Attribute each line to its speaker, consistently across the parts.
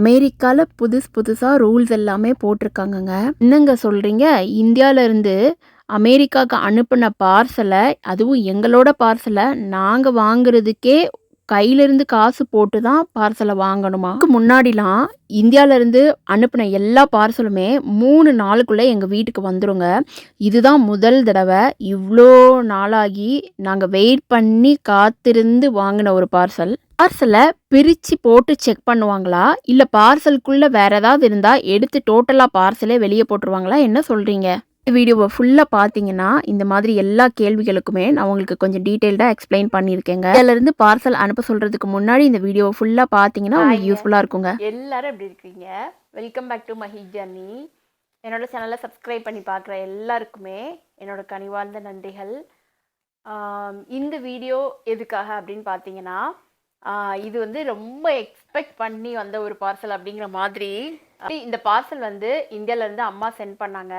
Speaker 1: அமெரிக்காவில் புதுசு புதுசாக ரூல்ஸ் எல்லாமே போட்டிருக்காங்கங்க. என்னங்க சொல்கிறீங்க இந்தியாவிலேருந்து அமெரிக்காவுக்கு அனுப்பின பார்சலை அதுவும் எங்களோட பார்சலை நாங்கள் வாங்குறதுக்கே கையிலேருந்து காசு போட்டு தான் பார்சலை வாங்கணுமா? முன்னாடிலாம் இந்தியாவிலேருந்து அனுப்பின எல்லா பார்சலுமே மூணு நாளுக்குள்ளே எங்கள் வீட்டுக்கு வந்துருங்க. இதுதான் முதல் தடவை. இவ்வளோ நாளாகி நாங்கள் வெயிட் பண்ணி காத்திருந்து வாங்கின ஒரு பார்சல். பார்சலை பிரித்து போட்டு செக் பண்ணுவாங்களா? இல்லை பார்சலுக்குள்ளே வேற ஏதாவது இருந்தால் எடுத்து டோட்டலாக பார்சலே வெளியே போட்டுருவாங்களா? என்ன சொல்கிறீங்க வீடியோவை ஃபுல்லாக பார்த்தீங்கன்னா இந்த மாதிரி எல்லா கேள்விகளுக்குமே நான் உங்களுக்கு கொஞ்சம் டீட்டெயில்டாக எக்ஸ்பிளைன் பண்ணியிருக்கேங்க. இதிலிருந்து பார்சல் அனுப்ப சொல்கிறதுக்கு முன்னாடி இந்த வீடியோவை ஃபுல்லாக பார்த்தீங்கன்னா உங்களுக்கு யூஸ்ஃபுல்லாக இருக்குங்க.
Speaker 2: எல்லாரும் எப்படி இருக்கீங்க? Welcome back to Mahi journey என்னோட சேனலை சப்ஸ்கிரைப் பண்ணி பார்க்குற எல்லாருக்குமே என்னோட கனிவார்ந்த நன்றிகள். இந்த வீடியோ எதுக்காக அப்படின்னு பார்த்தீங்கன்னா இது வந்து ரொம்ப எக்ஸ்பெக்ட் பண்ணி வந்த ஒரு பார்சல் அப்படிங்கிற மாதிரி. இந்த பார்சல் வந்து இந்தியாவிலேருந்து அம்மா சென்ட் பண்ணாங்க.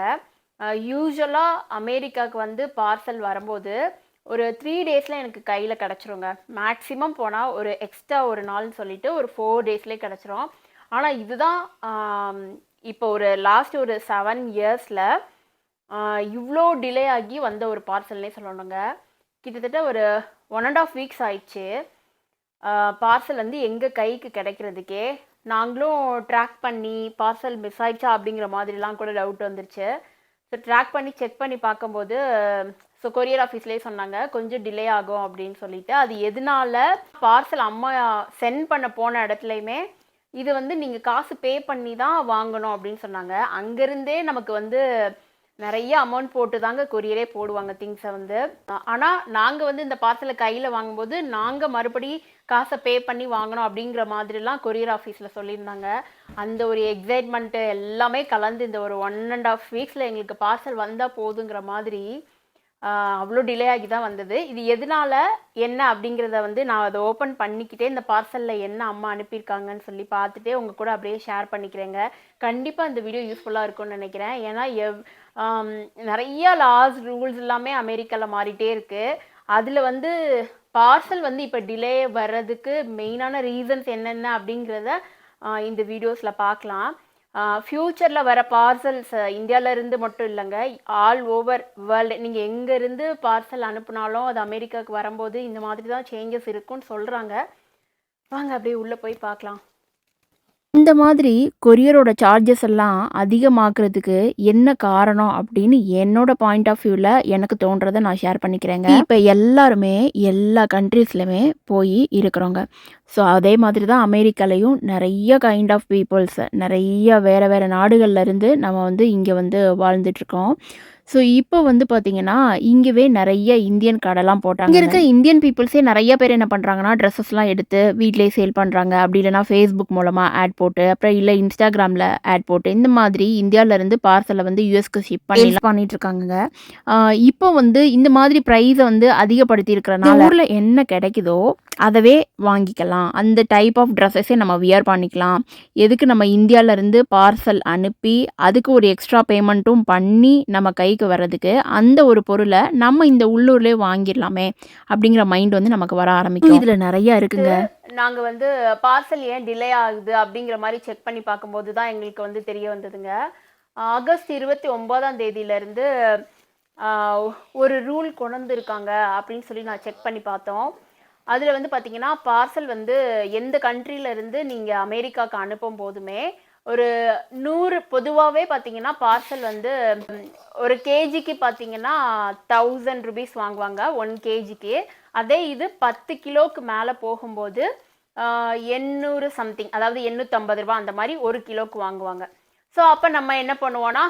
Speaker 2: யூஸ்வலாக அமெரிக்காவுக்கு வந்து பார்சல் வரும்போது ஒரு த்ரீ டேஸில் எனக்கு கையில் கிடச்சிருங்க. மேக்ஸிமம் போனால் ஒரு எக்ஸ்ட்ரா ஒரு நாள்னு சொல்லிட்டு ஒரு ஃபோர் டேஸ்லேயே கிடச்சிரும். ஆனால் இதுதான் இப்போ ஒரு லாஸ்ட் ஒரு செவன் இயர்ஸில் இவ்வளோ டிலே ஆகி வந்த ஒரு பார்சல்னே சொல்லணுங்க. கிட்டத்தட்ட ஒரு ஒன் அண்ட் ஆஃப் வீக்ஸ் ஆயிடுச்சு. பார்சல் வந்து எங்கள் கைக்கு கிடைக்கிறதுக்கே நாங்களும் ட்ராக் பண்ணி பார்சல் மிஸ் ஆயிடுச்சா அப்படிங்கிற மாதிரிலாம் கூட டவுட் வந்துருச்சு. ஸோ ட்ராக் பண்ணி செக் பண்ணி பார்க்கும்போது ஸோ கொரியர் ஆஃபீஸ்லேயே சொன்னாங்க கொஞ்சம் டிலே ஆகும் அப்படின்னு சொல்லிட்டு. அது எதனால பார்சல் அம்மா சென்ட் பண்ண போன இடத்துலையுமே இது வந்து நீங்கள் காசு பே பண்ணி தான் வாங்கணும் அப்படின்னு சொன்னாங்க. அங்கேருந்தே நமக்கு வந்து நிறைய அமௌண்ட் போட்டு தாங்க கொரியரே போடுவாங்க திங்ஸை வந்து. ஆனால் நாங்கள் வந்து இந்த பார்சலை கையில் வாங்கும்போது நாங்கள் மறுபடி காசை பே பண்ணி வாங்கணும் அப்படிங்கிற மாதிரிலாம் கொரியர் ஆஃபீஸில் சொல்லியிருந்தாங்க. அந்த ஒரு எக்ஸைட்மெண்ட்டு எல்லாமே கலந்து இந்த ஒரு ஒன் அண்ட் ஆஃப் வீக்ஸில் எங்களுக்கு பார்சல் வந்தால் போதுங்கிற மாதிரி அவ்வளோ டிலே ஆகி தான் வந்தது. இது எதனால என்ன அப்படிங்கிறத வந்து நான் அதை ஓப்பன் பண்ணிக்கிட்டே இந்த பார்சலில் என்ன அம்மா அனுப்பியிருக்காங்கன்னு சொல்லி பார்த்துட்டே உங்கள் கூட அப்படியே ஷேர் பண்ணிக்கிறேங்க. கண்டிப்பாக இந்த வீடியோ யூஸ்ஃபுல்லாக இருக்கும்னு நினைக்கிறேன். ஏன்னா எவ் நிறைய லாஸ் ரூல்ஸ் எல்லாமே அமெரிக்காவில் மாறிட்டே இருக்குது அதில் வந்து பார்சல் வந்து இப்போ டிலே வர்றதுக்கு மெயினான ரீசன்ஸ் என்னென்ன அப்படிங்கிறத இந்த வீடியோஸில் பார்க்கலாம். ஃப்யூச்சரில் வர பார்சல்ஸ் இந்தியாவிலேருந்து மட்டும் இல்லைங்க. ஆல் ஓவர் வேர்ல்டு நீங்கள் எங்கேருந்து பார்சல் அனுப்புனாலும் அது அமெரிக்காவுக்கு வரும்போது இந்த மாதிரி தான் சேஞ்சஸ் இருக்கும்னு சொல்கிறாங்க வாங்க அப்படியே உள்ளே போய் பார்க்கலாம்.
Speaker 1: இந்த மாதிரி கொரியரோட சார்ஜஸ் எல்லாம் அதிகமாக்குறதுக்கு என்ன காரணம் அப்படின்னு என்னோட பாயிண்ட் ஆஃப் வியூவில் எனக்கு தோன்றதை நான் ஷேர் பண்ணிக்கிறேங்க. இப்போ எல்லாருமே எல்லா கண்ட்ரீஸ்லையுமே போய் இருக்கிறோங்க. ஸோ அதே மாதிரி தான் அமெரிக்காலையும் நிறைய கைண்ட் ஆஃப் பீப்புள்ஸ் நிறைய வேறு வேறு நாடுகள்ல இருந்து நம்ம வந்து இங்கே வந்து வாழ்ந்துட்டுருக்கோம் ஸோ இப்போ வந்து பார்த்தீங்கன்னா இங்கேவே நிறைய இந்தியன் கடைலாம் போட்டாங்க. இங்கே இருக்க இந்தியன் பீப்புள்ஸே நிறைய பேர் என்ன பண்ணுறாங்கன்னா ட்ரெஸ்ஸஸ்லாம் எடுத்து வீட்டிலேயே சேல் பண்ணுறாங்க அப்படி இல்லைனா ஃபேஸ்புக் மூலமாக ஆட் போட்டு அப்புறம் இல்லை இன்ஸ்டாகிராமில் ஆட் போட்டு இந்த மாதிரி இந்தியாவிலேருந்து பார்சலை வந்து யூஎஸ்க்கு ஷிப் பண்ணி பண்ணிட்டு இருக்காங்க இப்போ வந்து இந்த மாதிரி ப்ரைஸை வந்து அதிகப்படுத்தி இருக்கிறனால ஊரில் என்ன கிடைக்குதோ அதவே வாங்கிக்கலாம். அந்த டைப் ஆஃப் ட்ரெஸ்ஸஸே நம்ம வியர் பண்ணிக்கலாம். எதுக்கு நம்ம இந்தியாவிலேருந்து பார்சல் அனுப்பி அதுக்கு ஒரு எக்ஸ்ட்ரா பேமெண்ட்டும் பண்ணி நம்ம கைக்கு வர்றதுக்கு அந்த ஒரு பொருளை நம்ம இந்த உள்ளூர்லேயே வாங்கிடலாமே அப்படிங்கிற மைண்ட் வந்து நமக்கு வர ஆரம்பிக்கும். இதில் நிறைய இருக்குங்க.
Speaker 2: நாங்கள் வந்து பார்சல் ஏன் டிலே ஆகுது அப்படிங்கிற மாதிரி செக் பண்ணி பார்க்கும்போது தான் எங்களுக்கு வந்து தெரிய வந்ததுங்க. ஆகஸ்ட் இருபத்தி ஒம்போதாம் தேதியிலேருந்து ஒரு ரூல் கொண்டு வந்திருக்காங்க அப்படின்னு சொல்லி நான் செக் பண்ணி பார்த்தோம். அதில் வந்து பார்த்தீங்கன்னா பார்சல் வந்து எந்த இருந்து நீங்கள் அமெரிக்காவுக்கு அனுப்பும் போதுமே ஒரு நூறு பொதுவாகவே பார்த்தீங்கன்னா பார்சல் வந்து ஒரு கேஜிக்கு பார்த்தீங்கன்னா தௌசண்ட் ருபீஸ் வாங்குவாங்க ஒன் கேஜிக்கு. அதே இது பத்து கிலோவுக்கு மேலே போகும்போது எண்ணூறு சம்திங் அதாவது எண்ணூற்றம்பது ரூபா அந்த மாதிரி ஒரு கிலோவுக்கு வாங்குவாங்க. ஸோ அப்போ நம்ம என்ன பண்ணுவோன்னா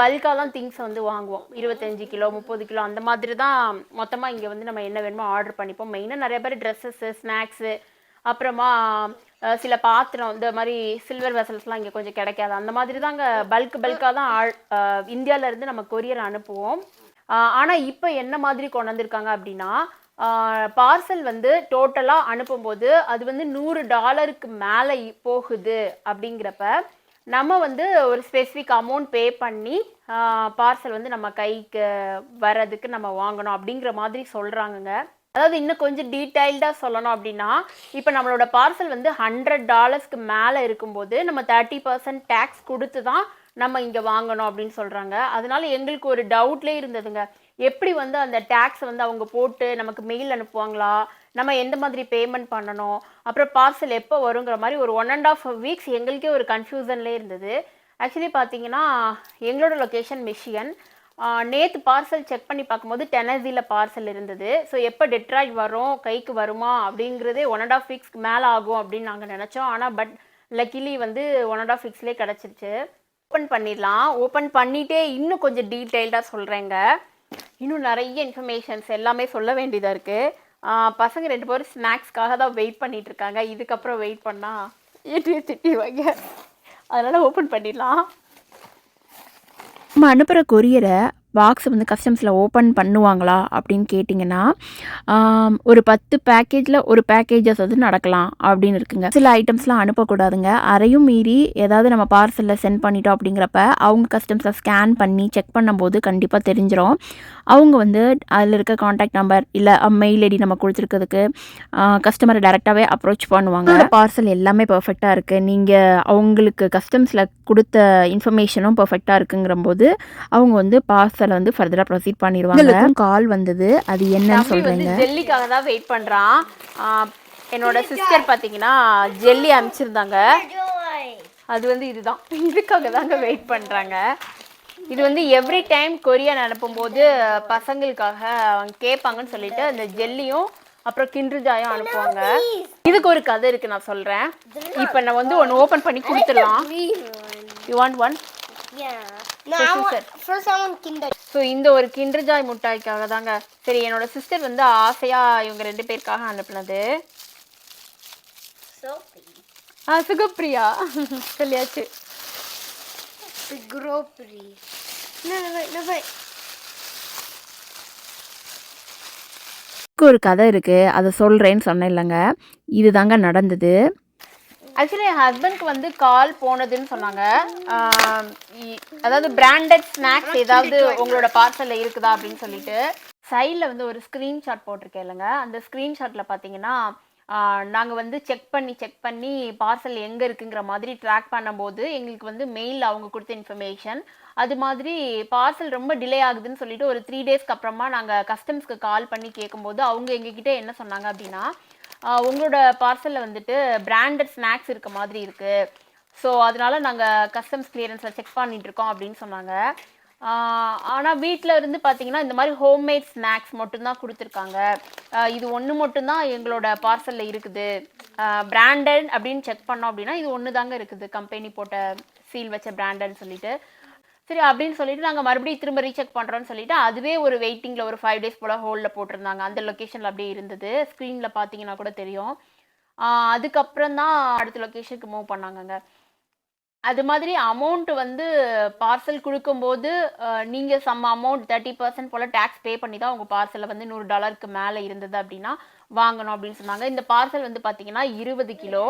Speaker 2: பல்காக தான் திங்ஸ் வந்து வாங்குவோம். இருபத்தஞ்சி கிலோ முப்பது கிலோ அந்த மாதிரி தான் மொத்தமாக இங்கே வந்து நம்ம என்ன வேணுமோ ஆர்டர் பண்ணிப்போம். மெயினாக நிறைய பேர் ட்ரெஸ்ஸஸ்ஸு ஸ்நாக்ஸு அப்புறமா சில பாத்திரம் இந்த மாதிரி சில்வர் வெசல்ஸ்லாம் இங்கே கொஞ்சம் கிடைக்காது. அந்த மாதிரி தாங்க பல்க் பல்காக தான் ஆள் இந்தியாவிலேருந்து நம்ம கொரியர் அனுப்புவோம். ஆனால் இப்போ என்ன மாதிரி கொண்டு வந்திருக்காங்க அப்படின்னா பார்சல் வந்து டோட்டலாக அனுப்பும்போது அது வந்து நூறு டாலருக்கு மேலே போகுது அப்படிங்கிறப்ப நம்ம வந்து ஒரு ஸ்பெசிஃபிக் அமௌண்ட் பே பண்ணி பார்சல் வந்து நம்ம கைக்கு வர்றதுக்கு நம்ம வாங்கணும் அப்படிங்கிற மாதிரி சொல்கிறாங்கங்க அதாவது இன்னும் கொஞ்சம் டீட்டெயில்டாக சொல்லணும் அப்படின்னா இப்போ நம்மளோட பார்சல் வந்து ஹண்ட்ரட் டாலர்ஸ்க்கு மேலே இருக்கும்போது நம்ம தேர்ட்டி பர்சன்ட் டேக்ஸ் கொடுத்து தான் நம்ம இங்கே வாங்கணும் அப்படின்னு சொல்கிறாங்க அதனால எங்களுக்கு ஒரு டவுட்லேயே இருந்ததுங்க. எப்படி வந்து அந்த டேக்ஸ் வந்து அவங்க போட்டு நமக்கு மெயில் அனுப்புவாங்களா? நம்ம எந்த மாதிரி பேமெண்ட் பண்ணணும்? அப்புறம் பார்சல் எப்போ வருங்கிற மாதிரி ஒரு ஒன் அண்ட் ஆஃப் வீக்ஸ் எங்களுக்கே ஒரு கன்ஃபியூசன்லேயே இருந்தது. ஆக்சுவலி பார்த்தீங்கன்னா எங்களோட லொக்கேஷன் மிஷியன் நேற்று பார்சல் செக் பண்ணி பார்க்கும்போது டெனசியில் பார்சல் இருந்தது. ஸோ எப்போ டெட்ராய்ட் வரும் கைக்கு வருமா அப்படிங்கிறதே ஒன் அண்ட் ஆஃப் வீக்ஸ்க்கு மேலே ஆகும் அப்படின்னு நாங்கள் நினச்சோம். ஆனால் பட் லக்கிலி வந்து ஒன் அண்ட் ஆஃப் வீக்ஸ்லேயே கிடச்சிருச்சு. ஓப்பன் பண்ணிடலாம். ஓப்பன் பண்ணிட்டே இன்னும் கொஞ்சம் டீட்டெயில்டாக சொல்கிறேங்க இன்னும் நிறைய இன்ஃபர்மேஷன்ஸ் எல்லாமே சொல்ல வேண்டியதாக இருக்குது பசங்க ரெண்டு பேரும் ஸ்நாக்ஸ்க்காக தான் வெயிட் பண்ணிட்டு இருக்காங்க. இதுக்கப்புறம் வெயிட் பண்ணால் ஏற்றி திட்டிவாங்க அதனால் ஓப்பன் பண்ணிடலாம்.
Speaker 1: நம்ம அனுப்புகிற கொரியரை பாக்ஸை வந்து கஸ்டம்ஸில் ஓப்பன் பண்ணுவாங்களா அப்படின்னு கேட்டிங்கன்னா ஒரு பத்து பேக்கேஜில் ஒரு பேக்கேஜஸ் வந்து நடக்கலாம் அப்படின்னு இருக்குங்க. சில ஐட்டம்ஸ்லாம் அனுப்பக்கூடாதுங்க. அதையும் மீறி ஏதாவது நம்ம பார்சலில் சென்ட் பண்ணிட்டோம் அப்படிங்கிறப்ப அவங்க கஸ்டம்ஸில் ஸ்கேன் பண்ணி செக் பண்ணும்போது கண்டிப்பாக தெரிஞ்சிரும். அவங்க வந்து அதில் இருக்க காண்டாக்ட் நம்பர் இல்லை மெயில் ஐடி நம்ம கொடுத்துருக்கிறதுக்கு கஸ்டமரை டேரெக்டாகவே அப்ரோச் பண்ணுவாங்க. பார்சல் எல்லாமே பர்ஃபெக்டாக இருக்குது நீங்கள் அவங்களுக்கு கஸ்டம்ஸில் கொடுத்த இன்ஃபர்மேஷனும் பர்ஃபெக்டாக இருக்குங்கிறம்போது அவங்க வந்து பார்சலை வந்து ஃபர்தராக ப்ரொசீட் பண்ணிடுவாங்க. கால் வந்தது. அது என்னன்னு
Speaker 2: தம்பி வந்து
Speaker 1: சொல்கிறேங்க
Speaker 2: ஜெல்லிக்காக தான் வெயிட் பண்ணுறான் என்னோட சிஸ்டர் பார்த்தீங்கன்னா ஜெல்லி அனுப்பிச்சிருந்தாங்க. அது வந்து இதுதான். இதுக்காக தாங்க வெயிட் பண்ணுறாங்க இது வந்து எவ்ரி டைம் கொரியன் அனுப்பும்போது பசங்களுக்காக அவங்க கேட்பாங்கன்னு சொல்லிட்டு அந்த ஜெல்லியும் அப்புறம் கிண்டுஜாயும் அனுப்புவாங்க. இதுக்கு ஒரு கதை இருக்கு நான் சொல்றேன். இப்போ நான் வந்து ஒன்று ஓப்பன் பண்ணி கொடுத்துடலாம். யூ வாண்ட் ஒன் ஸோ இந்த ஒரு கிண்டர்ஜாய் முட்டாய்க்காக தாங்க. சரி என்னோட சிஸ்டர் வந்து ஆசையா இவங்க ரெண்டு பேருக்காக அனுப்புனது. ஆ சுகப்பிரியா. சொல்லியாச்சு.
Speaker 1: ஒரு கதை இருக்குது அதை சொல்கிறேன்னு சொன்னேன் இல்லைங்க இது தாங்க நடந்தது.
Speaker 2: ஆக்சுவலி என் ஹஸ்பண்ட்க்கு வந்து கால் போனதுன்னு சொன்னாங்க. அதாவது பிராண்டட் ஸ்நாக்ஸ் ஏதாவது உங்களோட பார்சலில் இருக்குதா அப்படின்னு சொல்லிட்டு சைடில் வந்து ஒரு ஸ்க்ரீன்ஷாட் போட்டிருக்கேன் இல்லைங்க. அந்த ஸ்க்ரீன்ஷாட்டில் பார்த்தீங்கன்னா நாங்கள் வந்து செக் பண்ணி செக் பண்ணி பார்சல் எங்கே இருக்குங்கிற மாதிரி ட்ராக் பண்ணும்போது எங்களுக்கு வந்து மெயில் அவங்க கொடுத்த இன்ஃபர்மேஷன் அது மாதிரி பார்சல் ரொம்ப டிலே ஆகுதுன்னு சொல்லிட்டு ஒரு த்ரீ டேஸ்க்கு அப்புறமா நாங்கள் கஸ்டம்ஸ்க்கு கால் பண்ணி கேட்கும்போது அவங்க எங்ககிட்ட என்ன சொன்னாங்க அப்படின்னா உங்களோட பார்சலில் வந்துட்டு பிராண்டட் ஸ்நாக்ஸ் இருக்க மாதிரி இருக்குது ஸோ அதனால நாங்கள் கஸ்டம்ஸ் கிளியரன்ஸில் செக் பண்ணிகிட்ருக்கோம் அப்படின்னு சொன்னாங்க. ஆனால் வீட்டில் இருந்து பார்த்தீங்கன்னா இந்த மாதிரி ஹோம்மேட் ஸ்நாக்ஸ் மட்டும்தான் கொடுத்துருக்காங்க. இது ஒன்று மட்டும்தான் எங்களோட பார்சலில் இருக்குது. பிராண்டட் அப்படின்னு செக் பண்ணோம் அப்படின்னா இது ஒன்று தாங்க இருக்குது. கம்பெனி போட்ட சீல் வச்ச பிராண்டட்னு சொல்லிட்டு. சரி அப்படின்னு சொல்லிட்டு நாங்கள் மறுபடியும் திரும்ப ரீசெக் பண்ணுறோன்னு சொல்லிட்டு அதுவே ஒரு வெயிட்டிங்கில் ஒரு ஃபைவ் டேஸ் போல் ஹோல்டில் போட்டிருந்தாங்க. அந்த லொக்கேஷனில் அப்படியே இருந்தது. ஸ்க்ரீனில் பார்த்தீங்கன்னா கூட தெரியும். அதுக்கப்புறம் தான் அடுத்த லொக்கேஷனுக்கு மூவ் பண்ணாங்கங்க. அது மாதிரி அமௌண்ட் வந்து பார்சல் கொடுக்கும்போது நீங்கள் சம் அமௌண்ட் தேர்ட்டி பர்சன்ட் போல் டேக்ஸ் பே பண்ணி தான் உங்கள் பார்சலில் வந்து நூறு டாலருக்கு மேலே இருந்தது அப்படின்னா வாங்கணும் அப்படின்னு சொன்னாங்க. இந்த பார்சல் வந்து பார்த்தீங்கன்னா இருபது கிலோ.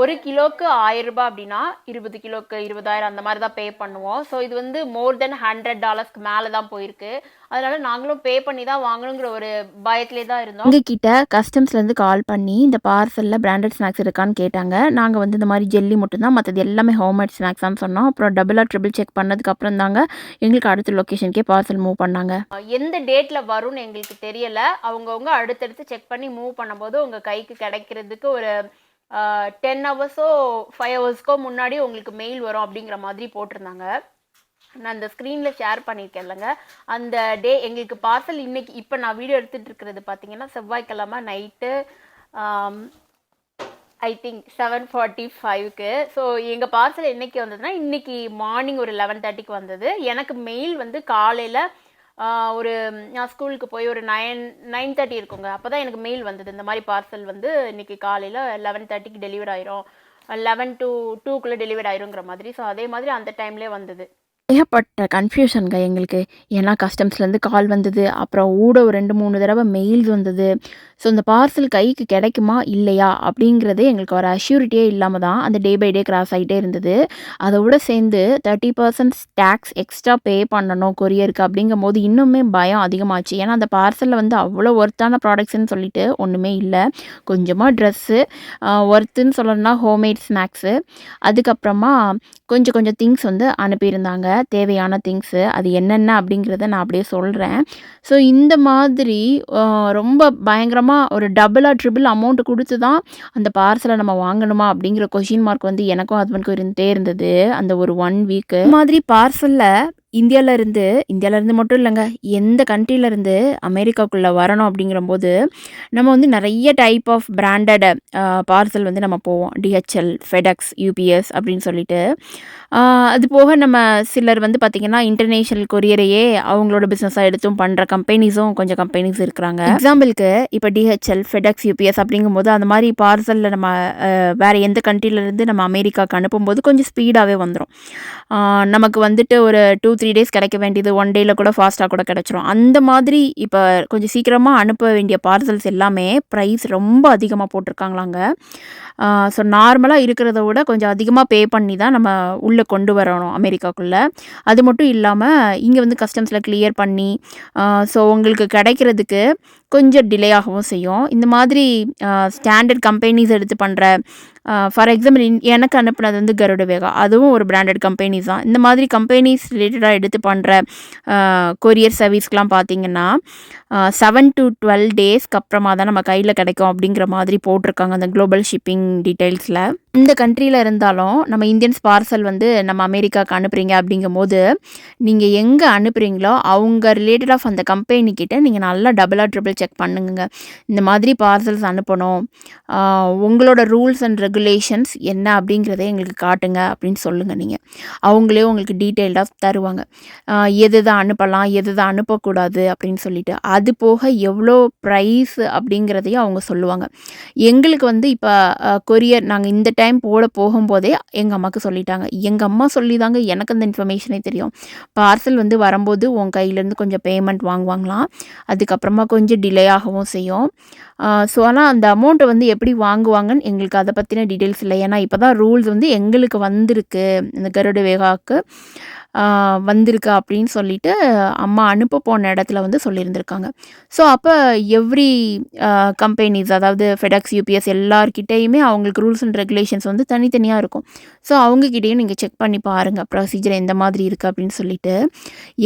Speaker 2: ஒரு கிலோக்கு ஆயிரம் ரூபாய் அப்படின்னா இருபது கிலோக்கு இருபதாயிரம் அந்த மாதிரி தான் பே பண்ணுவோம். ஸோ இது வந்து மோர் தென் ஹண்ட்ரட் டாலர்ஸ்க்கு மேலே தான் போயிருக்கு. அதனால நாங்களும் பே பண்ணி தான் வாங்கணுங்கிற ஒரு பயத்திலே தான் இருந்தோம்.
Speaker 1: எங்ககிட்ட கஸ்டம்ஸ்லேருந்து கால் பண்ணி இந்த பார்சலில் பிராண்டட் ஸ்நாக்ஸ் இருக்கான்னு கேட்டாங்க. நாங்கள் வந்து இந்த மாதிரி ஜெல்லி மட்டும்தான் மற்றது எல்லாமே ஹோம்மேட் ஸ்நாக்ஸ் தான் சொன்னோம். அப்புறம் டபுளாக ட்ரிபிள் செக் பண்ணதுக்கு அப்புறம் தாங்க எங்களுக்கு அடுத்த லொக்கேஷனுக்கே பார்சல் மூவ் பண்ணாங்க.
Speaker 2: எந்த டேட்ல வரும்னு எங்களுக்கு தெரியல. அவங்கவுங்க அடுத்தடுத்து செக் பண்ணி மூவ் பண்ணும்போது உங்க கைக்கு கிடைக்கிறதுக்கு ஒரு டென் ஹவர்ஸோ ஃபைவ் ஹவர்ஸ்க்கோ முன்னாடி உங்களுக்கு மெயில் வரும் அப்படிங்கிற மாதிரி போட்டிருந்தாங்க. நான் அந்த ஸ்க்ரீனில் ஷேர் பண்ணியிருக்கேன் இல்லைங்க. அந்த டே எங்களுக்கு பார்சல் இன்னைக்கு இப்போ நான் வீடியோ எடுத்துகிட்டு இருக்கிறது பார்த்தீங்கன்னா செவ்வாய்க்கிழமை night I think seven forty ஃபைவ்க்கு ஸோ எங்கள் பார்சல் என்னைக்கு வந்ததுன்னா இன்னைக்கு மார்னிங் ஒரு லெவன் தேர்ட்டிக்கு வந்தது. எனக்கு மெயில் வந்து காலையில் ஒரு நான் ஸ்கூலுக்கு போய் ஒரு நைன் நைன் தேர்ட்டி இருக்குங்க. அப்போ தான் எனக்கு மெயில் வந்தது. இந்த மாதிரி பார்சல் வந்து இன்னைக்கு காலையில் லெவன் தேர்ட்டிக்கு டெலிவர் ஆயிரும். லெவன் டு டூக்குள்ளே டெலிவர் ஆயிருங்கிற மாதிரி. ஸோ அதே மாதிரி அந்த டைம்லேயே வந்தது.
Speaker 1: ஏகப்பட்ட கன்ஃப்யூஷன்ங்க எங்களுக்கு. ஏன்னா கஸ்டம்ஸ்லேருந்து கால் வந்தது. அப்புறம் ஊட ஒரு ரெண்டு மூணு தடவை மெயில்ஸ் வந்தது. ஸோ இந்த பார்சல் கைக்கு கிடைக்குமா? இல்லையா? அப்படிங்கிறதே எங்களுக்கு ஒரு அஷ்யூரிட்டியே இல்லாமல் தான் அந்த டே பை டே கிராஸ் ஆகிட்டே இருந்தது. அதோட சேர்ந்து thirty percent tax extra pay பண்ணணும் கொரியருக்கு அப்படிங்கும்போது இன்னுமே பயம் அதிகமாச்சு. ஏன்னா அந்த பார்சலில் வந்து அவ்வளோ ஒர்த்தான ப்ராடக்ட்ஸ்னு சொல்லிட்டு ஒன்றுமே இல்லை கொஞ்சமாக ட்ரெஸ்ஸு, ஒர்த்துன்னு சொல்லணும்னா ஹோம்மேட் ஸ்நாக்ஸு, அதுக்கப்புறமா கொஞ்சம் கொஞ்சம் திங்ஸ் வந்து அனுப்பியிருந்தாங்க. தேவையான திங்ஸு. அது என்னென்ன அப்படிங்கிறத நான் அப்படியே சொல்கிறேன் ஸோ இந்த மாதிரி ரொம்ப பயங்கரமாக ஒரு டபுளாக ட்ரிபிள் அமௌண்ட் கொடுத்து தான் அந்த பார்சலை நம்ம வாங்கணுமா? அப்படிங்கிற கொஷின் மார்க் வந்து எனக்கும் ஹஸ்பண்ட்க்கும் இருந்துகிட்டே இருந்தது. அந்த ஒரு ஒன் வீக்கு. இந்த மாதிரி பார்சலில் இந்தியாவிலேருந்து இருந்து இருந்து மட்டும் இல்லைங்க எந்த கண்ட்ரிலேருந்து அமெரிக்காவுக்குள்ளே வரணும் அப்படிங்கிறம்போது, நம்ம வந்து நிறைய டைப் ஆஃப் பிராண்டட் பார்சல் வந்து நம்ம போவோம். டிஹெச்எல் ஃபெடெக்ஸ் யூபிஎஸ் அப்படின்னு சொல்லிட்டு. அது போக நம்ம சிலர் வந்து பார்த்திங்கன்னா இன்டர்நேஷ்னல் கொரியரையே அவங்களோட பிஸ்னஸாக எடுத்தும் பண்ணுற கம்பெனிஸும் கொஞ்சம் கம்பெனிஸ் இருக்கிறாங்க. எக்ஸாம்பிளுக்கு இப்போ டிஹெச்எல் ஃபெடெக்ஸ் யூபிஎஸ் அப்படிங்கும்போது அந்த மாதிரி பார்சலில் நம்ம வேறு வேற எந்த கண்ட்ரிலேருந்து நம்ம அமெரிக்காவுக்கு அனுப்பும்போது கொஞ்சம் ஸ்பீடாகவே வந்துடும் நமக்கு வந்துட்டு ஒரு டூ த்ரீ டேஸ் கிடைக்க வேண்டியது ஒன் டேயில் கூட ஃபாஸ்ட்டாக கூட கிடச்சிரும் அந்த மாதிரி இப்போ கொஞ்சம் சீக்கிரமாக அனுப்ப வேண்டிய பார்சல்ஸ் எல்லாமே ப்ரைஸ் ரொம்ப அதிகமாக போட்டிருக்காங்களாங்க. ஸோ நார்மலாக இருக்கிறத விட கொஞ்சம் அதிகமாக பே பண்ணி தான் நம்ம உள்ளே கொண்டு வரணும் அமெரிக்காக்குள்ளே அது மட்டும் இல்லாமல் இங்கே வந்து கஸ்டம்ஸில் கிளியர் பண்ணி, ஸோ உங்களுக்கு கிடைக்கிறதுக்கு கொஞ்சம் டிலே ஆகவும் செய்யும். இந்த மாதிரி ஸ்டாண்டர்ட் கம்பெனிஸ் எடுத்து பண்ணுற ஃபார் எக்ஸாம்பிள் இன் எனக்கு அனுப்புனது வந்து கருட வேகா. அதுவும் ஒரு பிராண்டட் கம்பெனிஸ் தான். இந்த மாதிரி கம்பெனிஸ் ரிலேட்டடாக எடுத்து பண்ற கொரியர் சர்வீஸ்க்குலாம் பார்த்தீங்கன்னா, அ 7 டூ 12 டேஸ்க்கு அப்புறமா தான் நம்ம கையில் கிடைக்கும் அப்படிங்கிற மாதிரி போட்டிருக்காங்க அந்த குளோபல் ஷிப்பிங் டீட்டெயில்ஸில் இந்த கண்ட்ரியில் இருந்தாலும் நம்ம இந்தியன்ஸ் பார்சல் வந்து நம்ம அமெரிக்காக்கு அனுப்புறீங்க அப்படிங்கும்போது, நீங்கள் எங்கே அனுப்புறீங்களோ அவங்க ரிலேட்டட் ஆஃப் அந்த கம்பெனிக்கிட்ட நீங்கள் நல்லா டபுளாக ட்ரிபிள் செக் பண்ணுங்க இந்த மாதிரி பார்சல்ஸ் அனுப்பணும். உங்களோட ரூல்ஸ் அண்ட் ரெகுலேஷன்ஸ் என்ன அப்படிங்கிறத எங்களுக்கு காட்டுங்க அப்படின்னு சொல்லுங்கள் நீங்கள் அவங்களே உங்களுக்கு டீட்டெயில்டாக தருவாங்க. எது தான் அனுப்பலாம், எது தான் அனுப்பக்கூடாது அப்படின்னு சொல்லிட்டு. அது அது போக எவ்வளோ ப்ரைஸ் அப்படிங்கிறதையும் அவங்க சொல்லுவாங்க. எங்களுக்கு வந்து இப்போ கொரியர் நாங்கள் இந்த டைம் போட போகும்போதே எங்கள் அம்மாவுக்கு சொல்லிட்டாங்க. எங்கள் அம்மா சொல்லி தாங்க எனக்கு அந்த இன்ஃபர்மேஷனே தெரியும். பார்சல் வந்து வரும்போது உன் கையிலேருந்து கொஞ்சம் பேமெண்ட் வாங்குவாங்களாம். அதுக்கப்புறமா கொஞ்சம் டிலே ஆகவும் செய்யும். ஸோ ஆனால் அந்த அமௌண்ட்டை வந்து எப்படி வாங்குவாங்கன்னு எங்களுக்கு அதை பற்றின டீட்டெயில்ஸ் இல்லை ஏன்னா இப்போ தான் ரூல்ஸ் வந்து எங்களுக்கு வந்திருக்கு. இந்த கருட வேகாக்கு வந்திருக்கு அப்படின்னு சொல்லிட்டு அம்மா அனுப்ப போன இடத்துல வந்து சொல்லியிருந்திருக்காங்க. ஸோ அப்போ எவ்ரி கம்பெனிஸ் அதாவது ஃபெடக்ஸ் யூபிஎஸ் எல்லார்கிட்டேயுமே அவங்களுக்கு ரூல்ஸ் அண்ட் ரெகுலேஷன்ஸ் வந்து தனித்தனியாக இருக்கும். ஸோ அவங்கக்கிட்டேயும் நீங்கள் செக் பண்ணி பாருங்கள் ப்ரொசீஜர் எந்த மாதிரி இருக்குது அப்படின்னு சொல்லிட்டு.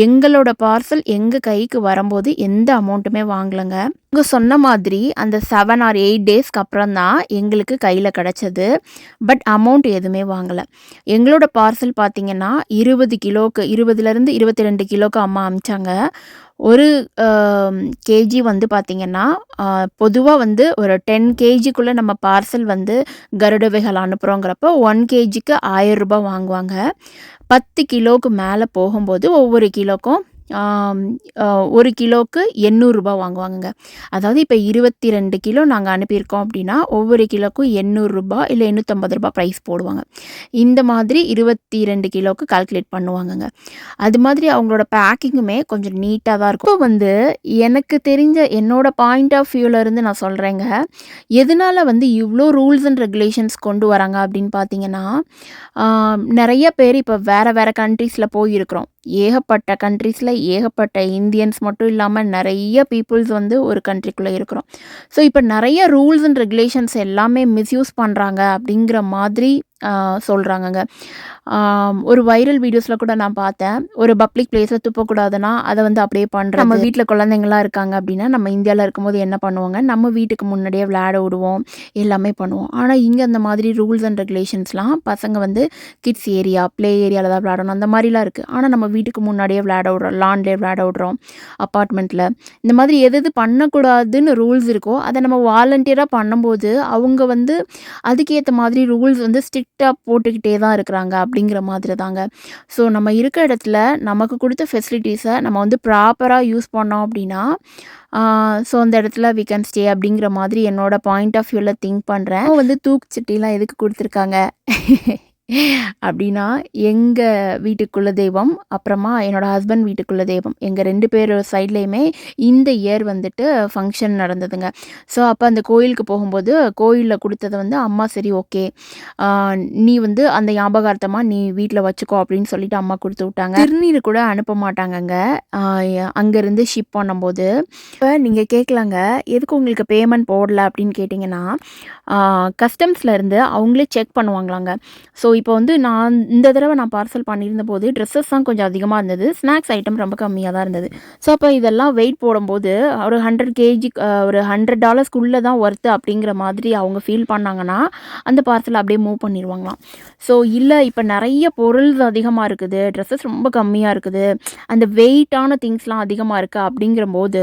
Speaker 1: எங்களோட பார்சல் எங்கள் கைக்கு வரும்போது எந்த அமௌண்ட்டுமே வாங்கலைங்க அவங்க சொன்ன மாதிரி அந்த செவன் ஆர் எயிட் டேஸ்க்கு அப்புறம் தான் எங்களுக்கு கையில் கிடச்சது பட் அமௌண்ட் எதுவுமே வாங்கலை எங்களோட பார்சல் பார்த்தீங்கன்னா, கிலோவுக்கு இருபதுலேருந்து இருபத்தி ரெண்டு கிலோவுக்கு அம்மா அமிச்சாங்க ஒரு கேஜி வந்து பார்த்திங்கன்னா பொதுவாக வந்து ஒரு டென் கேஜிக்குள்ளே நம்ம பார்சல் வந்து கருட வேகால அனுப்புறோங்கிறப்போ 1 கேஜிக்கு ஆயிரம் ரூபாய் வாங்குவாங்க. பத்து கிலோவுக்கு மேலே போகும்போது ஒவ்வொரு கிலோக்கும் ஆம் அ 1 கிலோக்கு ரூ. 800 வாங்குவாங்கங்க. அதாவது இப்ப 22 கிலோ நாங்கள் அனுப்பியிருக்கோம் அப்படின்னா, ஒவ்வொரு கிலோக்கும் எண்ணூறுரூபா இல்லை எண்ணூற்றம்பது ரூபா ப்ரைஸ் போடுவாங்க. இந்த மாதிரி 22 கிலோக்கு கால்குலேட் பண்ணுவாங்கங்க. அது மாதிரி அவங்களோட பேக்கிங்குமே கொஞ்சம் நீட்டாக தான் இருக்கும். இப்போ வந்து எனக்கு தெரிஞ்ச என்னோட பாயிண்ட் ஆஃப் வியூவிலேருந்து நான் சொல்கிறேங்க எதனால் வந்து இவ்வளோ ரூல்ஸ் அண்ட் ரெகுலேஷன்ஸ் கொண்டு வராங்க அப்படின்னு பார்த்தீங்கன்னா, நிறைய பேர் இப்போ வேறு வேறு கண்ட்ரீஸில் போயிருக்கிறோம். ஏகப்பட்ட கண்ட்ரீஸில் ஏகப்பட்ட இந்தியன்ஸ் மட்டும் இல்லாமல் நிறைய பீப்புள்ஸ் வந்து ஒரு கண்ட்ரிக்குள்ளே இருக்கிறோம். ஸோ இப்போ நிறைய ரூல்ஸ் அண்ட் ரெகுலேஷன்ஸ் எல்லாமே மிஸ்யூஸ் பண்ணுறாங்க அப்படிங்கிற மாதிரி சொல்கிறாங்கங்க ஒரு வைரல் வீடியோஸில் கூட நான் பார்த்தேன். ஒரு பப்ளிக் பிளேஸில் துப்பக்கூடாதுன்னா, அதை வந்து அப்படியே பண்ணுறோம் நம்ம வீட்டில் குழந்தைங்களாம் இருக்காங்க அப்படின்னா, நம்ம இந்தியாவில் இருக்கும்போது என்ன பண்ணுவோங்க, நம்ம வீட்டுக்கு முன்னாடியே விளையாட விடுவோம். எல்லாமே பண்ணுவோம். ஆனால் இங்கே அந்த மாதிரி ரூல்ஸ் அண்ட் ரெகுலேஷன்ஸ்லாம் பசங்க வந்து கிட்ஸ் ஏரியா, ப்ளே ஏரியாவில் தான் விளையாடணும். அந்த மாதிரிலாம் இருக்குது ஆனால் நம்ம வீட்டுக்கு முன்னாடியே விளையாட விடுறோம். லான்லேயே விளையாட விடுறோம். அப்பார்ட்மெண்ட்டில் இந்த மாதிரி எது எது பண்ணக்கூடாதுன்னு ரூல்ஸ் இருக்கோ, அதை நம்ம வாலண்டியராக பண்ணும்போது, அவங்க வந்து அதுக்கேற்ற மாதிரி ரூல்ஸ் வந்து ஸ்ட்ரிக்டாக போட்டுக்கிட்டே தான் இருக்கிறாங்க அப்படிங்கிற மாதிரி தாங்க. ஸோ நம்ம இருக்க இடத்துல நமக்கு கொடுத்த ஃபெசிலிட்டிஸை நம்ம வந்து ப்ராப்பராக யூஸ் பண்ணோம் அப்படின்னா, ஸோ அந்த இடத்துல வி கேன் ஸ்டே அப்படிங்கிற மாதிரி என்னோடய பாயிண்ட் ஆஃப் வியூவில் திங்க் பண்ணுறேன் வந்து தூக்குச்சட்டிலாம் எதுக்கு கொடுத்துருக்காங்க அப்படின்னா எங்கள் வீட்டு குலதெய்வம் அப்புறமா என்னோடய ஹஸ்பண்ட் வீட்டு குலதெய்வம் எங்கள் ரெண்டு பேர் சைட்லேயுமே இந்த இயர் வந்துட்டு ஃபங்க்ஷன் நடந்ததுங்க. ஸோ அப்போ அந்த கோயிலுக்கு போகும்போது கோயிலில் கொடுத்ததை வந்து அம்மா சரி ஓகே நீ வந்து அந்த ஞாபகார்த்தமாக நீ வீட்டில் வச்சுக்கோ அப்படின்னு சொல்லிட்டு அம்மா கொடுத்து விட்டாங்க. திருநீர் கூட அனுப்ப மாட்டாங்கங்க. அங்கேருந்து ஷிப் பண்ணும்போது இப்போ நீங்கள் கேட்கலாங்க எதுக்கு உங்களுக்கு பேமெண்ட் போடல அப்படின்னு கேட்டிங்கன்னா கஸ்டம்ஸில் இருந்து அவங்களே செக் பண்ணுவாங்களாங்க. ஸோ இப்போ வந்து நான் இந்த தடவை நான் பார்சல் பண்ணியிருந்த போது ட்ரெஸ்ஸஸ் தான் கொஞ்சம் அதிகமாக இருந்தது. ஸ்நாக்ஸ் ஐட்டம் ரொம்ப கம்மியாக தான் இருந்தது. ஸோ அப்போ இதெல்லாம் வெயிட் போடும்போது ஒரு ஹண்ட்ரட் கேஜி ஒரு ஹண்ட்ரட் டாலர்ஸ்க்குள்ளே தான் ஒர்த்து அப்படிங்கிற மாதிரி அவங்க ஃபீல் பண்ணாங்கன்னா அந்த பார்சல் அப்படியே மூவ் பண்ணிடுவாங்களாம். ஸோ இல்லை இப்போ நிறைய பொருள் அதிகமாக இருக்குது. ட்ரெஸ்ஸஸ் ரொம்ப கம்மியாக இருக்குது. அந்த வெயிட்டான திங்ஸ்லாம் அதிகமாக இருக்குது அப்படிங்கிற போது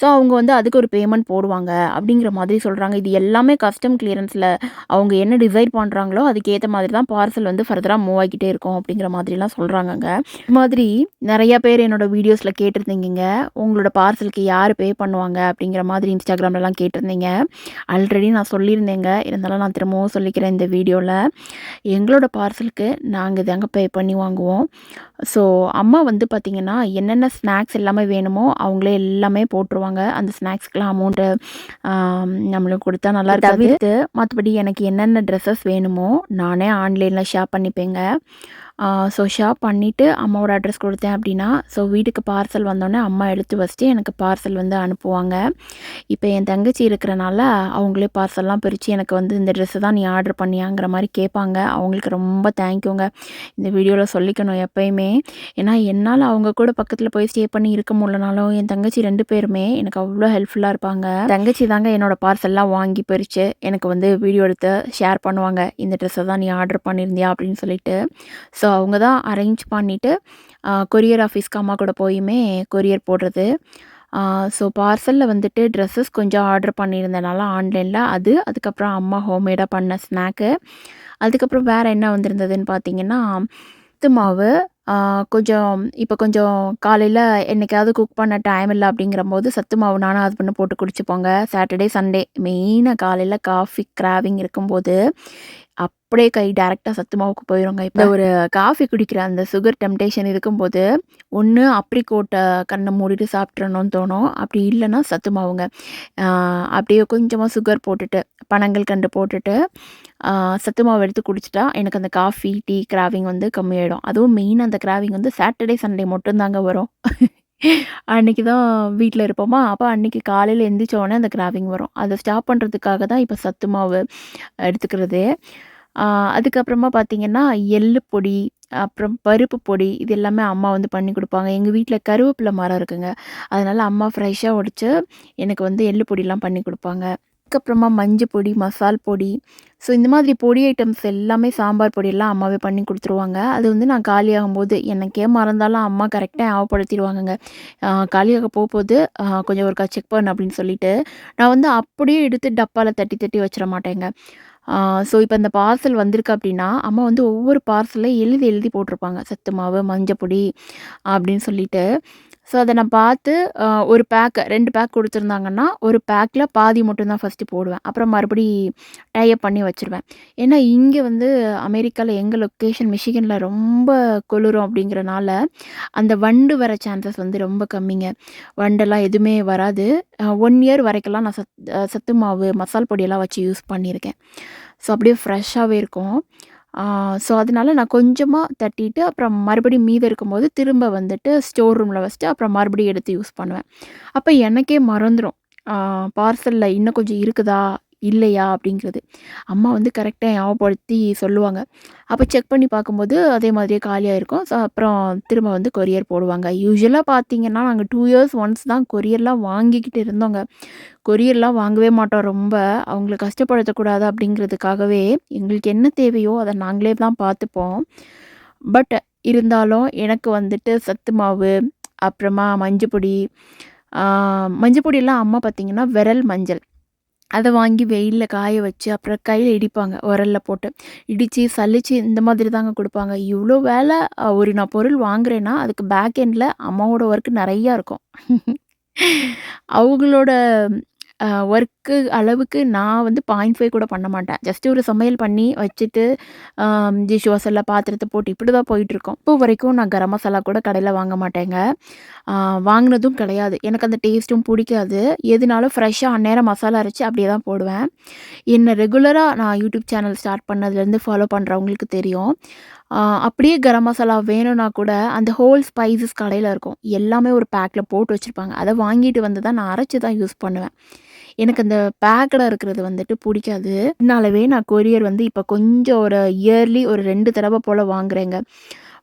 Speaker 1: ஸோ அவங்க வந்து அதுக்கு ஒரு பேமெண்ட் போடுவாங்க அப்படிங்கிற மாதிரி சொல்கிறாங்க இது எல்லாமே கஸ்டம் கிளியரன்ஸில் அவங்க என்ன டிசைட் பண்ணுறாங்களோ அதுக்கேற்ற மாதிரி தான் பார்சல் வந்து ஃபர்தராக மூவ் ஆகிக்கிட்டே இருக்கும் அப்படிங்கிற மாதிரிலாம் சொல்கிறாங்கங்க இது மாதிரி நிறைய பேர் என்னோட வீடியோஸில் கேட்டிருந்தீங்க உங்களோட பார்சலுக்கு யார் பே பண்ணுவாங்க அப்படிங்கிற மாதிரி இன்ஸ்டாகிராம்லலாம் கேட்டிருந்தீங்க. ஆல்ரெடி நான் சொல்லியிருந்தேங்க. இருந்தாலும் நான் திரும்பவும் சொல்லிக்கிறேன் இந்த வீடியோவில் எங்களோட பார்சலுக்கு நாங்கள் தாங்க பே பண்ணி வாங்குவோம். ஸோ அம்மா வந்து பார்த்திங்கன்னா என்னென்ன ஸ்நாக்ஸ் எல்லாமே வேணுமோ அவங்களே எல்லாமே போட்டுருவாங்க. அந்த ஸ்நாக்ஸ்க்கெலாம் அமௌண்ட்டு நம்மளுக்கு கொடுத்தா நல்லா இருக்காது. மற்றபடி எனக்கு என்னென்ன ட்ரெஸ்ஸஸ் வேணுமோ நானே ஆன்லைனில் ஷேர் பண்ணிப்பேங்க. ஸோ ஷாப் பண்ணிவிட்டு அம்மாவோட அட்ரஸ் கொடுத்தேன் அப்படின்னா ஸோ வீட்டுக்கு பார்சல் வந்தோடனே அம்மா எடுத்து வச்சுட்டு எனக்கு பார்சல் வந்து அனுப்புவாங்க. இப்போ என் தங்கச்சி இருக்கிறனால அவங்களே பார்சல்லாம் பிரித்து எனக்கு வந்து இந்த ட்ரெஸ்ஸை தான் நீ ஆர்டர் பண்ணியாங்கிற மாதிரி கேட்பாங்க. அவங்களுக்கு ரொம்ப தேங்க்யூங்க இந்த வீடியோவில் சொல்லிக்கணும் எப்பயுமே. ஏன்னா என்னால் அவங்க கூட பக்கத்தில் போய் ஸ்டே பண்ணி இருக்க முடியலனாலும் என் தங்கச்சி ரெண்டு பேருமே எனக்கு அவ்வளோ ஹெல்ப்ஃபுல்லாக இருப்பாங்க. தங்கச்சி தாங்க என்னோட பார்சல்லாம் வாங்கி பிரித்து எனக்கு வந்து வீடியோ எடுத்து ஷேர் பண்ணுவாங்க. இந்த ட்ரெஸ்ஸை தான் நீ ஆர்டர் பண்ணியிருந்தியா அப்படின்னு சொல்லிட்டு. ஸோ அவங்க தான் அரேஞ்ச் பண்ணிவிட்டு கொரியர் ஆஃபீஸ்க்கு அம்மா கூட போயுமே கொரியர் போடுறது. ஸோ பார்சலில் வந்துட்டு ட்ரெஸ்ஸஸ் கொஞ்சம் ஆர்டர் பண்ணியிருந்தனால ஆன்லைனில் அது அதுக்கப்புறம் அம்மா ஹோம்மேடாக பண்ண ஸ்நாக்கு அதுக்கப்புறம் வேறு என்ன வந்திருந்ததுன்னு பார்த்தீங்கன்னா சத்து மாவு கொஞ்சம் இப்போ கொஞ்சம் காலையில் என்னைக்காவது குக் பண்ண டைம் இல்லை அப்படிங்கிறம்போது சத்து மாவு நானும் அது பண்ணி போட்டு குடிச்சுப்போங்க. சாட்டர்டே சண்டே மெயினாக காலையில் காஃபி கிராவிங் இருக்கும்போது அப்படியே கை டேரெக்டாக சத்து மாவுக்கு போயிடுங்க இப்போ ஒரு காஃபி குடிக்கிற அந்த சுகர் டெம்டேஷன் இருக்கும்போது ஒன்று அப்ரிக்கோட்டை கண்ணை மூடிட்டு சாப்பிட்றணும்னு தோணும். அப்படி இல்லைன்னா சத்து மாவுங்க அப்படியே கொஞ்சமாக சுகர் போட்டுட்டு பனங்கள் கண்டு போட்டுட்டு சத்து மாவு எடுத்து குடிச்சிட்டா எனக்கு அந்த காஃபி டீ கிராவிங் வந்து கம்மியாயிடும். அதுவும் மெயின் அந்த கிராவிங் வந்து சாட்டர்டே சண்டே மட்டும்தாங்க வரும். அன்னைக்கு தான் வீட்டில் இருப்போமா? அப்போ அன்னைக்கு காலையில் எந்திரிச்ச உடனே அந்த கிராவிங் வரும். அதை ஸ்டாப் பண்ணுறதுக்காக தான் இப்போ சத்து மாவு எடுத்துக்கிறது. அதுக்கப்புறமா பார்த்திங்கன்னா எள்ளு பொடி அப்புறம் பருப்பு பொடி இது எல்லாமே அம்மா வந்து பண்ணி கொடுப்பாங்க. எங்கள் வீட்டில் கருவேப்பிலை மரம் இருக்குங்க. அதனால் அம்மா ஃப்ரெஷ்ஷாக உடச்சி எனக்கு வந்து எள்ளு பொடிலாம் பண்ணி கொடுப்பாங்க. அதுக்கப்புறமா மஞ்சள் பொடி மசால் பொடி. ஸோ இந்த மாதிரி பொடி ஐட்டம்ஸ் எல்லாமே சாம்பார் பொடியெல்லாம் அம்மாவே பண்ணி கொடுத்துருவாங்க. அது வந்து நான் காலியாகும்போது எனக்கே மறந்தாலும் அம்மா கரெக்டாக ஞாபகப்படுத்திடுவாங்கங்க. காலியாக போகும்போது கொஞ்சம் ஒரு செக் பண்ணு அப்படின்னு சொல்லிட்டு நான் வந்து அப்படியே எடுத்து டப்பாவில் தட்டி தட்டி வச்சிட மாட்டேங்க. ஸோ இப்போ இந்த பார்சல் வந்திருக்கு அப்படின்னா அம்மா வந்து ஒவ்வொரு பார்சலில் எழுதி எழுதி போட்டிருப்பாங்க. சத்து மாவு மஞ்சப்பொடி அப்படின்னு சொல்லிட்டு. ஸோ அதை நான் பார்த்து ஒரு பேக் ரெண்டு பேக் கொடுத்துருந்தாங்கன்னா ஒரு பேக்கில் பாதி மட்டும்தான் ஃபஸ்ட்டு போடுவேன். அப்புறம் மறுபடி டைப் பண்ணி வச்சுருவேன். ஏன்னா இங்கே வந்து அமெரிக்காவில் எங்கள் லொக்கேஷன் மிஷிகனில் ரொம்ப குளிரும் அப்படிங்கிறனால அந்த வண்டு வர சான்சஸ் வந்து ரொம்ப கம்மிங்க. வண்டெல்லாம் எதுவுமே வராது. ஒன் இயர் வரைக்கெல்லாம் நான் சத் சத்து மாவு மசால் பொடியெல்லாம் வச்சு யூஸ் பண்ணியிருக்கேன். ஸோ அப்படியே ஃப்ரெஷ்ஷாகவே இருக்கும். ஸோ அதனால நான் கொஞ்சமாக தட்டிட்டு அப்புறம் மறுபடியும் மீதம் இருக்கும்போது திரும்ப வந்துட்டு ஸ்டோர் ரூமில் வச்சுட்டு அப்புறம் மறுபடியும் எடுத்து யூஸ் பண்ணுவேன். அப்போ எனக்கே மறந்துடும் பார்சலில் இன்னும் கொஞ்சம் இருக்குதா? இல்லையா அப்படிங்கிறது. அம்மா வந்து கரெக்டாக ஞாபகப்படுத்தி சொல்லுவாங்க. அப்போ செக் பண்ணி பார்க்கும்போது அதே மாதிரியே காலியாக இருக்கும். ஸோ அப்புறம் திரும்ப வந்து கொரியர் போடுவாங்க. யூஸ்வலாக பார்த்தீங்கன்னா நாங்கள் டூ இயர்ஸ் ஒன்ஸ் தான் கொரியர்லாம் வாங்கிக்கிட்டு இருந்தோங்க. கொரியர்லாம் வாங்கவே மாட்டோம் ரொம்ப. அவங்கள கஷ்டப்படுத்தக்கூடாது அப்படிங்கிறதுக்காகவே எங்களுக்கு என்ன தேவையோ அதை நாங்களே தான் பார்த்துப்போம். பட் இருந்தாலும் எனக்கு வந்துட்டு சத்து மாவு அப்புறமா மஞ்சப்பொடி மஞ்சப்பொடியெல்லாம் அம்மா பார்த்திங்கன்னா விரல் மஞ்சள். அதை வாங்கி வெயிலில் காய வச்சு அப்புறம் கையில் இடிப்பாங்க. உரலில் போட்டு. இடித்து சலித்து இந்த மாதிரி தாங்க கொடுப்பாங்க. இவ்வளோ வேலை ஒரு நான் பொருள் வாங்குறேன்னா அதுக்கு பேக் எண்டில் அம்மாவோட ஒர்க் நிறையா இருக்கும். அவங்களோட ஒர்க் அளவுக்கு நான் வந்து 0.5 கூட பண்ண மாட்டேன். ஜஸ்ட் ஒரு சமையல் பண்ணி வச்சுட்டு, டிஷ் வாஷரில் பாத்திரத்தை போட்டு இப்படி தான் போயிட்டுருக்கோம். இப்போ வரைக்கும் நான் கரம் மசாலா கூட கடையில் வாங்க மாட்டேங்க. வாங்கினதும் கிடையாது. எனக்கு அந்த டேஸ்ட்டும் பிடிக்காது எதுனாலும் ஃப்ரெஷ்ஷாக அந்நேரம் மசாலா அரைச்சு அப்படியே தான் போடுவேன். என்னை ரெகுலராக நான் யூடியூப் சேனல் ஸ்டார்ட் பண்ணதுலேருந்து ஃபாலோ பண்ணுறவங்களுக்கு தெரியும். அப்படியே கரம் மசாலா வேணும்னா கூட அந்த ஹோல் ஸ்பைசஸ் கடையில் இருக்கும். எல்லாமே ஒரு பேக்கில் போட்டு வச்சுருப்பாங்க அதை வாங்கிட்டு வந்து தான் நான் அரைச்சி தான் யூஸ் பண்ணுவேன். எனக்கு அந்த பேக்கடாக இருக்கிறது வந்துட்டு பிடிக்காது அதனாலவே நான் கொரியர் வந்து இப்போ கொஞ்சம் ஒரு இயர்லி ஒரு ரெண்டு தடவை போல் வாங்குறேங்க.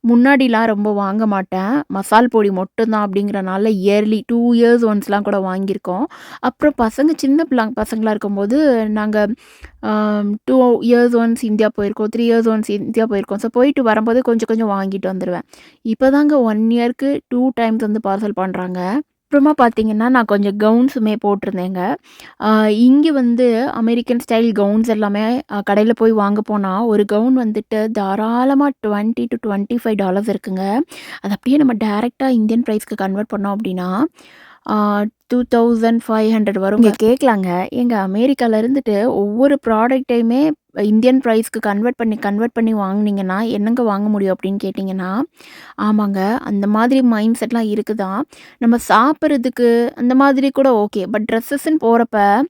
Speaker 1: முன்னாடிலாம் ரொம்ப வாங்க மாட்டேன். மசால் பொடி மட்டும்தான் அப்படிங்கிறனால இயர்லி டூ இயர்ஸ் ஒன்ஸ்லாம் கூட வாங்கியிருக்கோம். அப்புறம் பசங்க சின்ன பிள்ளைங்க பசங்களாக இருக்கும்போது நாங்கள் டூ இயர்ஸ் ஒன்ஸ் இந்தியா போயிருக்கோம். த்ரீ இயர்ஸ் ஒன்ஸ் இந்தியா போயிருக்கோம். ஸோ போயிட்டு வரும்போது கொஞ்சம் கொஞ்சம் வாங்கிட்டு வந்துடுவேன் இப்போதாங்க ஒன் இயர்க்கு டூ டைம்ஸ் வந்து பார்சல் பண்ணுறாங்க அப்புறமா பார்த்தீங்கன்னா, நான் கொஞ்சம் கவுன்ஸுமே போட்டிருந்தேங்க. இங்கே வந்து அமெரிக்கன் ஸ்டைல் கவுன்ஸ் எல்லாமே கடையில் போய் வாங்க போனால் ஒரு கவுன் வந்துட்டு தாராளமாக twenty to twenty five dollars இருக்குங்க. அது அப்படியே நம்ம டேரெக்டாக இந்தியன் ப்ரைஸ்க்கு கன்வெர்ட் பண்ணோம் அப்படின்னா, அ 2500 வருங்க. நீங்க கேட்கலாங்க, எங்கள் அமெரிக்காவில் இருந்துட்டு ஒவ்வொரு ப்ராடக்ட்டையுமே இந்தியன் ப்ரைஸ்க்கு கன்வெர்ட் பண்ணி கன்வெர்ட் பண்ணி வாங்குனீங்கன்னா, என்னங்க வாங்க முடியும் அப்படின்னு கேட்டிங்கன்னா ஆமாங்க. அந்த மாதிரி மைண்ட் செட்லாம் இருக்குதான் நம்ம சாப்பிட்றதுக்கு அந்த மாதிரி கூட ஓகே. பட் ட்ரெஸ்ஸஸ்ன்னு போகிறப்ப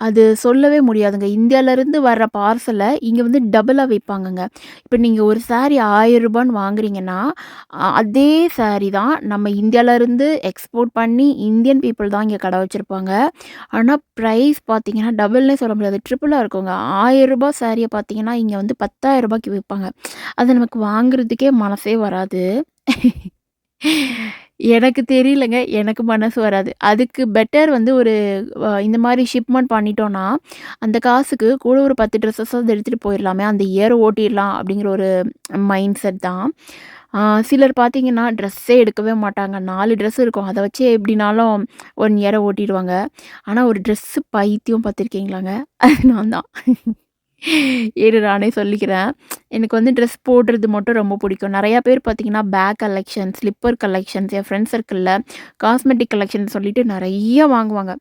Speaker 1: அது சொல்லவே முடியாதுங்க. இந்தியாவிலேருந்து வர்ற பார்சலை இங்கே வந்து டபுளாக விற்பாங்கங்க இப்போ நீங்கள் ஒரு சாரி ரூ. 1000ன்னு வாங்குறீங்கன்னா, அதே சாரி தான் நம்ம இந்தியாவிலேருந்து எக்ஸ்போர்ட் பண்ணி இந்தியன் பீப்புள் தான் இங்கே கடை வச்சுருப்பாங்க ஆனால் ப்ரைஸ் பார்த்தீங்கன்னா, டபுள்னே சொல்ல முடியாது. ட்ரிப்புளாக இருக்குங்க. ரூ. 1000 சாரிய பார்த்தீங்கன்னா, இங்கே வந்து ரூ. 10,000க்கு விப்பாங்க. அது நமக்கு வாங்குறதுக்கே மனசே வராது. எனக்கு தெரியலங்க. எனக்கு மனசு வராது. அதுக்கு பெட்டர் வந்து ஒரு இந்த மாதிரி ஷிப்மெண்ட் பண்ணிட்டோன்னா அந்த காசுக்கு கூட ஒரு 10 ட்ரெஸ்ஸஸாவது எடுத்துகிட்டு போயிடலாமே அந்த இயர் ஓட்டிடலாம் அப்படிங்கிற ஒரு மைண்ட் செட் தான். சிலர் பார்த்தீங்கன்னா, ட்ரெஸ்ஸே எடுக்கவே மாட்டாங்க. நாலு ட்ரெஸ் இருக்கும். அதை வச்சே எப்படினாலும் ஒன் இயரை ஓட்டிடுவாங்க ஆனால் ஒரு ட்ரெஸ்ஸு பைத்தியம் பார்த்துருக்கீங்களாங்க? அது நான் தான். இரு நானே சொல்லிக்கிறேன். எனக்கு வந்து ட்ரெஸ் போடுறது மட்டும் ரொம்ப பிடிக்கும். நிறையா பேர் பார்த்தீங்கன்னா, பேக் கலெக்ஷன், ஸ்லிப்பர் கலெக்ஷன்ஸ், என் ஃப்ரெண்ட் சர்க்கிளில் காஸ்மெட்டிக் கலெக்ஷன் சொல்லிட்டு நிறைய வாங்குவாங்க.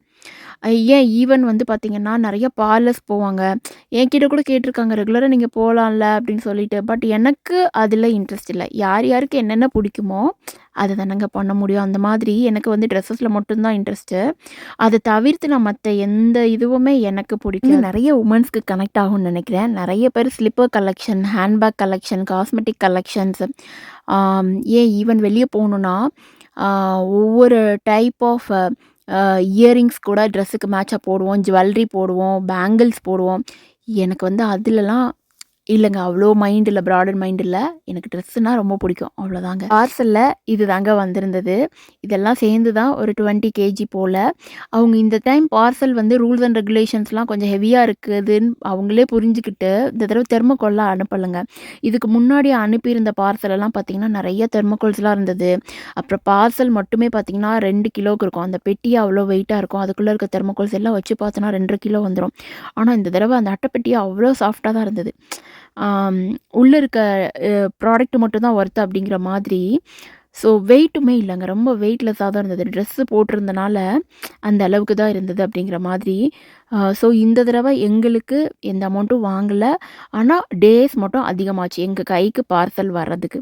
Speaker 1: ஏன் ஈவன் வந்து பார்த்தீங்கன்னா, நிறைய பார்லர்ஸ் போவாங்க. என்கிட்ட கூட கேட்டிருக்காங்க ரெகுலராக நீங்கள் போகலாம்ல அப்படின்னு சொல்லிட்டு. பட் எனக்கு அதில் இன்ட்ரெஸ்ட் இல்லை யார் யாருக்கு என்னென்ன பிடிக்குமோ அதை தானங்க பண்ண முடியும். அந்த மாதிரி எனக்கு வந்து ட்ரெஸ்ஸஸில் மட்டும்தான் இன்ட்ரெஸ்ட்டு. அதை தவிர்த்து நான் மற்ற எந்த இதுவுமே எனக்கு பிடிக்கும் நிறைய உமன்ஸ்க்கு கனெக்ட் ஆகும்னு நினைக்கிறேன் நிறைய பேர் slipper collection, handbag collection, cosmetic collections ஏன் ஈவன் வெளியே போகணுன்னா ஒவ்வொரு டைப் ஆஃப் இயரிங்ஸ் கூட ட்ரெஸ்ஸுக்கு மேட்சாக போடுவோம். ஜுவல்லரி போடுவோம். பேங்கிள்ஸ் போடுவோம். எனக்கு வந்து அதுலலாம் இல்லைங்க அவ்வளோ மைண்ட் இல்லை ப்ராடர் மைண்ட் இல்லை எனக்கு ட்ரெஸ்ஸுனால் ரொம்ப பிடிக்கும். அவ்வளோதாங்க. பார்சலில் இது தாங்க வந்திருந்தது. இதெல்லாம் சேர்ந்து தான் ஒரு 20 கேஜி போல் அவங்க இந்த டைம் பார்சல் வந்து ரூல்ஸ் அண்ட் ரெகுலேஷன்ஸ்லாம் கொஞ்சம் ஹெவியாக இருக்குதுன்னு அவங்களே புரிஞ்சுக்கிட்டு, இந்த தடவை தெர்மக்கோல்லாம் அனுப்பலைங்க இதுக்கு முன்னாடி அனுப்பியிருந்த பார்சலெல்லாம் பார்த்தீங்கன்னா, நிறைய தெர்மோகோல்ஸ்லாம் இருந்தது. அப்புறம் பார்சல் மட்டுமே பார்த்தீங்கன்னா, 2 கிலோவுக்கு இருக்கும். அந்த பெட்டியே அவ்வளோ வெயிட்டாக இருக்கும். அதுக்குள்ளே இருக்க தெர்மக்கோல்ஸ் எல்லாம் வச்சு பார்த்தோன்னா 2 1/2 கிலோ வந்துடும் ஆனால் இந்த தடவை அந்த அட்டைப்பெட்டியே அவ்வளோ சாஃப்டாக தான் இருந்தது. உள்ளே இருக்க ப்ராடக்ட் மட்டும்தான் ஒர்த்து அப்படிங்கிற மாதிரி. ஸோ வெயிட்டுமே இல்லைங்க ரொம்ப வெயிட்லெஸ்ஸாக தான் இருந்தது. ட்ரெஸ்ஸு போட்டிருந்தனால, அந்த அளவுக்கு தான் இருந்தது அப்படிங்கிற மாதிரி. ஸோ இந்த தடவை எங்களுக்கு எந்த அமௌண்ட்டும் வாங்கலை ஆனால் டேஸ் மட்டும் அதிகமாச்சு. எங்கள் கைக்கு பார்சல் வர்றதுக்கு.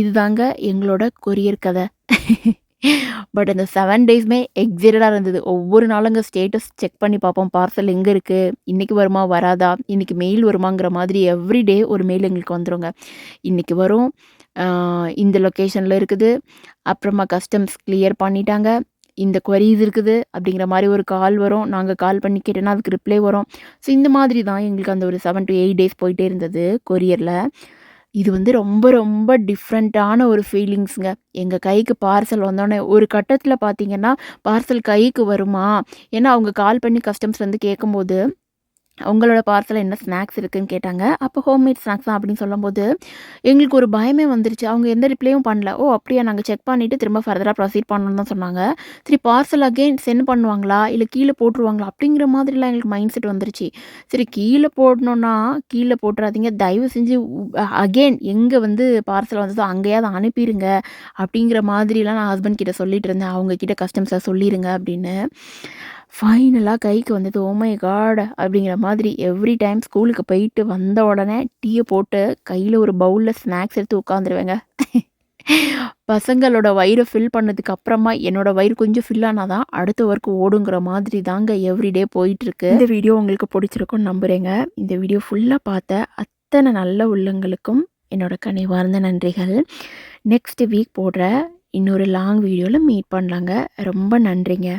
Speaker 1: இதுதாங்க எங்களோட கொரியர் கதை பட் அந்த செவன் டேஸுமே எக்ஸைட்டடாக இருந்தது. ஒவ்வொரு நாளுங்க ஸ்டேட்டஸ் செக் பண்ணி பார்ப்போம். பார்சல் எங்கே இருக்குது இன்றைக்கி வருமா? வராதா? இன்றைக்கி மெயில் வருமாங்கிற மாதிரி எவ்ரி டே ஒரு மெயில் எங்களுக்கு வந்துடுங்க இன்றைக்கி வரும். இந்த லொக்கேஷனில் இருக்குது. அப்புறமா கஸ்டம்ஸ் கிளியர் பண்ணிட்டாங்க. இந்த குவரீஸ் இருக்குது. அப்படிங்கிற மாதிரி ஒரு கால் வரும். நாங்கள் கால் பண்ணி கேட்டோன்னா, அதுக்கு ரிப்ளை வரும். ஸோ இந்த மாதிரி தான் எங்களுக்கு அந்த ஒரு 7 டூ எயிட் டேஸ் போயிட்டே இருந்தது கொரியரில் இது வந்து ரொம்ப ரொம்ப டிஃப்ரெண்ட்டான ஒரு ஃபீலிங்ஸுங்க எங்கள் கைக்கு பார்சல் வந்தோடனே ஒரு கட்டத்தில் பார்த்தீங்கன்னா, பார்சல் கைக்கு வருமா? ஏன்னா அவங்க கால் பண்ணி கஸ்டம்ஸ்லேருந்து கேட்கும்போது, உங்களோட பார்சலில் என்ன ஸ்நாக்ஸ் இருக்குதுன்னு கேட்டாங்க. அப்போ ஹோம்மேட் ஸ்நாக்ஸ் தான் அப்படின்னு சொல்லும்போது, எங்களுக்கு ஒரு பயமே வந்துருச்சு. அவங்க எந்த ரிப்ளையும் பண்ணல. ஓ! அப்படியா நாங்கள் செக் பண்ணிவிட்டு திரும்ப ஃபர்தராக ப்ரொசீட் பண்ணணும்னு தான் சொன்னாங்க. சரி பார்சல் அகைன் சென்ட் பண்ணுவாங்களா? இல்லை கீழே போட்டுருவாங்களா? அப்படிங்கிற மாதிரிலாம் எங்களுக்கு மைண்ட் செட் வந்துருச்சு. சரி கீழே போடணும்னா, கீழே போட்டுறாதீங்க. தயவு செஞ்சு அகெயின் அகைன் வந்து பார்சல் வந்ததோ அங்கேயாவது அனுப்பிடுங்க அப்படிங்கிற மாதிரிலாம் நான் ஹஸ்பண்ட் கிட்ட சொல்லிட்டு இருந்தேன். அவங்க கிட்ட கஸ்டம்ஸை சொல்லிடுங்க அப்படின்னு. ஃபைனலாக கைக்கு வந்தது oh ஓமை காட் அப்படிங்கிற மாதிரி எவ்ரி டைம் ஸ்கூலுக்கு போயிட்டு வந்த உடனே டீயை போட்டு கையில் ஒரு பவுலில் ஸ்நாக்ஸ் எடுத்து உட்காந்துருவேங்க பசங்களோட வயிறை ஃபில் பண்ணதுக்கு அப்புறமா என்னோட வயிறு கொஞ்சம் ஃபில் ஆனால் தான் அடுத்த ஒர்க் ஓடுங்கிற மாதிரி தாங்க எவ்ரிடே போயிட்டுருக்கு. இந்த வீடியோ உங்களுக்கு பிடிச்சிருக்கும்னு நம்புகிறேங்க இந்த வீடியோ ஃபுல்லாக பார்த்த அத்தனை நல்ல உள்ளங்களுக்கும் என்னோட கனிவார்ந்த நன்றிகள். நெக்ஸ்ட் வீக் போடுற இன்னொரு லாங் வீடியோவில் மீட் பண்ணலாங்க. ரொம்ப நன்றிங்க.